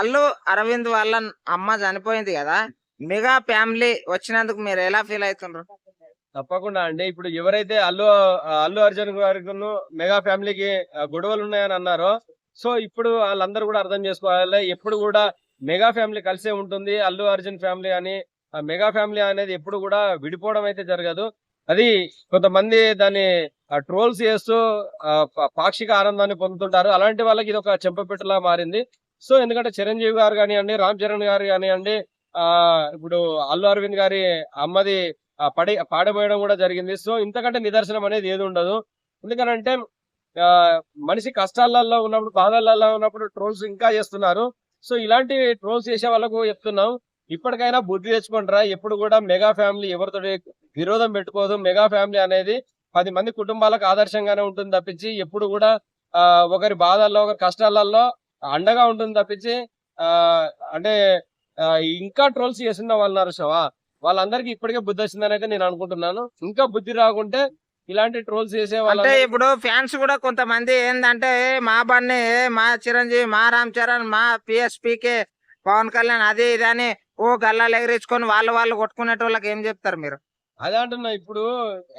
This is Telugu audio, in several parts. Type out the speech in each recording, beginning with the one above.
అల్లు అరవింద్ వాళ్ళ అమ్మ చనిపోయింది కదా. మెగా ఫ్యామిలీ వచ్చినందుకు మీరు ఎలా ఫీల్ అవుతున్నారు తప్పకుండా అండి. ఇప్పుడు ఎవరైతే అల్లు అల్లు అర్జున్ గారికి మెగా ఫ్యామిలీకి గొడవలు ఉన్నాయని అన్నారో సో ఇప్పుడు వాళ్ళందరూ కూడా అర్థం చేసుకోవాలి. ఎప్పుడు కూడా మెగా ఫ్యామిలీ కలిసే ఉంటుంది అల్లు అర్జున్ ఫ్యామిలీ అని. మెగా ఫ్యామిలీ అనేది ఎప్పుడు కూడా విడిపోవడం అయితే జరగదు. అది కొంతమంది దాన్ని ట్రోల్స్ చేస్తూ పాక్షిక ఆనందాన్ని పొందుతుంటారు. అలాంటి వాళ్ళకి ఇది ఒక చెంపపెట్టులా మారింది. సో ఎందుకంటే చిరంజీవి గారు కానివ్వండి రామ్ చరణ్ గారు కానివ్వండి ఆ ఇప్పుడు అల్లు అరవింద్ గారి అమ్మది పడి పాడబోయడం కూడా జరిగింది. సో ఇంతకంటే నిదర్శనం అనేది ఏది ఉండదు. ఎందుకనంటే ఆ, మనిషి కష్టాలలో ఉన్నప్పుడు బాధలలో ఉన్నప్పుడు ట్రోల్స్ ఇంకా చేస్తున్నారు. సో ఇలాంటి ట్రోల్స్ చేసే వాళ్ళకు చెప్తున్నాం. ఇప్పటికైనా బుద్ధి తెచ్చుకుంటారా ఎప్పుడు కూడా మెగా ఫ్యామిలీ ఎవరితో విరోధం పెట్టుకోదు. మెగా ఫ్యామిలీ అనేది పది మంది కుటుంబాలకు ఆదర్శంగానే ఉంటుంది తప్పించి ఎప్పుడు కూడా ఒకరి బాధల్లో ఒకరి కష్టాలలో అండగా ఉంటుంది తప్పించి ఆ అంటే ఇంకా ట్రోల్స్ చేస్తున్న వాళ్ళు శవా వాళ్ళందరికీ ఇప్పటికే బుద్ధి వచ్చిందని అయితే నేను అనుకుంటున్నాను. ఇంకా బుద్ధి రాకుంటే ఇలాంటి ట్రోల్స్ చేసే అంటే ఇప్పుడు ఫ్యాన్స్ కూడా కొంతమంది ఏంటంటే మా బన్నీ మా చిరంజీవి మా రామ్ చరణ్ మా పిఎస్పీకే పవన్ కళ్యాణ్ అది ఇది అని ఓ గల్లాలు ఎగిరించుకొని వాళ్ళు వాళ్ళు కొట్టుకునేటోళ్ళకి ఏం చెప్తారు మీరు? అదే అంటున్నా ఇప్పుడు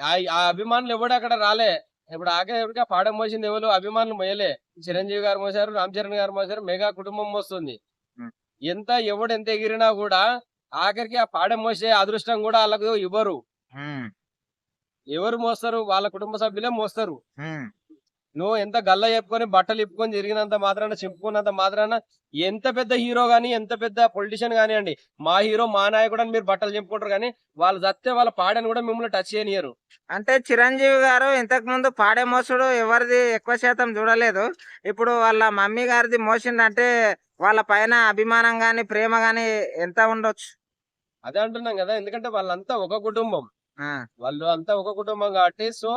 ఆ- ఆ అభిమానులు ఎవడు అక్కడ రాలే? ఇప్పుడు ఆఖరికి పాడం మోసింది ఎవరు? అభిమానులు మోయలే. చిరంజీవి గారు మోసారు రామ్ చరణ్ గారు మోసారు మెగా కుటుంబం మోస్తుంది. ఎంత ఎవడు ఎంత ఎగిరినా కూడా ఆఖరికి ఆ పాడెం మోసే అదృష్టం కూడా వాళ్ళకు ఇవ్వరు. ఎవరు మోస్తారు? వాళ్ళ కుటుంబ సభ్యులే మోస్తారు. నువ్వు ఎంత గల్ల చెప్పుకొని బట్టలు ఇప్పుకొని తిరిగినంత మాత్రాన చింపుకున్నంత మాత్రాన ఎంత పెద్ద హీరో గానీ ఎంత పెద్ద పొలిటీషియన్ కానివ్వండి మా హీరో మా నాయకుడు అని మీరు బట్టలు చెప్పుకుంటారు కానీ వాళ్ళు చస్తే వాళ్ళ పాడని కూడా మిమ్మల్ని టచ్ చేయనియరు అంటే చిరంజీవి గారు ఇంతకు ముందు పాడే మోసుడు ఎవరిది ఎక్కువ శాతం చూడలేదు. ఇప్పుడు వాళ్ళ మమ్మీ గారిది మోసిందంటే వాళ్ళ పైన అభిమానం గాని ప్రేమ గాని ఎంత ఉండొచ్చు? అదే అంటున్నాం కదా ఎందుకంటే వాళ్ళంతా ఒక కుటుంబం. వాళ్ళు అంతా ఒక కుటుంబం కాబట్టి సో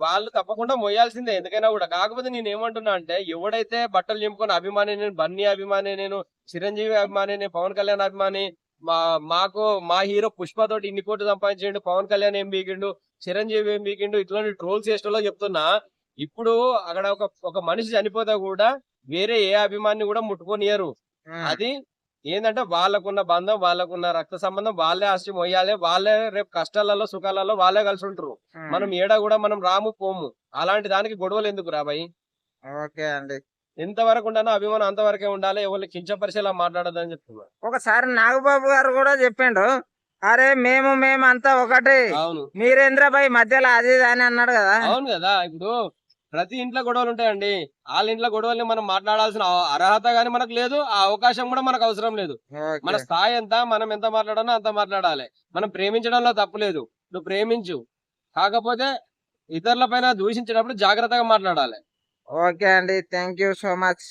వాళ్ళు తప్పకుండా మోయాల్సిందే ఎందుకైనా కూడా. కాకపోతే నేను ఏమంటున్నా అంటే ఎవడైతే బట్టలు చింపుకొని అభిమాని నేను బన్నీ అభిమాని నేను చిరంజీవి అభిమాని నేను పవన్ కళ్యాణ్ అభిమాని మా మాకు మా హీరో పుష్ప తోటి ఇన్ని కోట్లు సంపాదించిండు పవన్ కళ్యాణ్ ఏం బీకిండు చిరంజీవి ఏం బీకిండు ఇట్లాంటి ట్రోల్స్ చేసేలో చెప్తున్నా ఇప్పుడు అక్కడ ఒక ఒక మనిషి చనిపోతే కూడా వేరే ఏ అభిమాని కూడా ముట్టుకోనియరు. అది ఏంటంటే వాళ్ళకున్న బంధం వాళ్ళకున్న రక్త సంబంధం వాళ్ళే ఆస్తి మొయ్యాలి వాళ్ళే రేపు కష్టాలలో సుఖాలలో వాళ్ళే కలిసి ఉంటారు. మనం ఏడ కూడా మనం రాము పోము. అలాంటి దానికి గొడవలు ఎందుకు రాబాయి ఓకే అండి. ఎంతవరకు ఉండాలో అభిమానం అంతవరకే ఉండాలి. ఎవరిని కించపరిచేలా మాట్లాడదని చెప్తున్నా. ఒకసారి నాగబాబు గారు కూడా చెప్పిండు. అరే మేము మేము అంతా ఒకటి. అవును. మీరేంద్రబాయ్ మధ్యలో అది అని అన్నాడు కదా. అవును కదా ఇప్పుడు ప్రతి ఇంట్లో గొడవలు ఉంటాయండి. వాళ్ళ ఇంట్లో గొడవల్ని మనం మాట్లాడాల్సిన అర్హత గానీ మనకు లేదు ఆ అవకాశం కూడా మనకు అవసరం లేదు. మన స్థాయి ఎంత మనం ఎంత మాట్లాడాలో అంత మాట్లాడాలి. మనం ప్రేమించడంలో తప్పులేదు నువ్వు ప్రేమించు. కాకపోతే ఇతరుల పైన దూషించేటప్పుడు జాగ్రత్తగా మాట్లాడాలి. ఓకే అండి. Thank you so much.